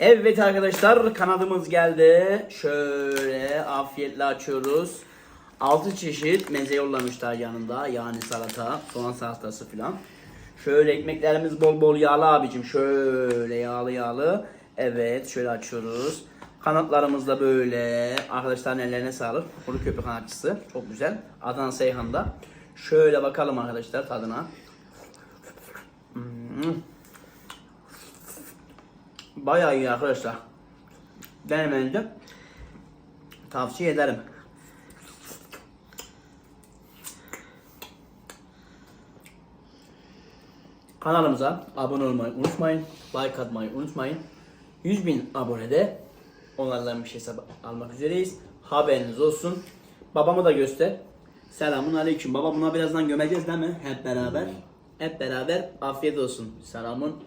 Evet arkadaşlar kanadımız geldi. Şöyle afiyetle açıyoruz. 6 çeşit meze yollamışlar yanında. Yani salata, soğan salatası filan. Şöyle ekmeklerimiz bol bol yağlı abicim. Şöyle yağlı yağlı. Evet şöyle açıyoruz. Kanatlarımız da böyle. Arkadaşlar ellerine sağlık. Kuru köpük kanatçısı. Çok güzel. Adana Seyhan'da. Şöyle bakalım arkadaşlar tadına. Hmm. Bayağı iyi arkadaşlar. Denemenizi tavsiye ederim. Kanalımıza abone olmayı unutmayın. Like atmayı unutmayın. 100 bin abonede onlardan bir şey almak üzereyiz. Haberiniz olsun. Babamı da göster. Selamun aleyküm. Baba buna birazdan gömeceğiz değil mi? Hep beraber. Hep beraber afiyet olsun. Selamun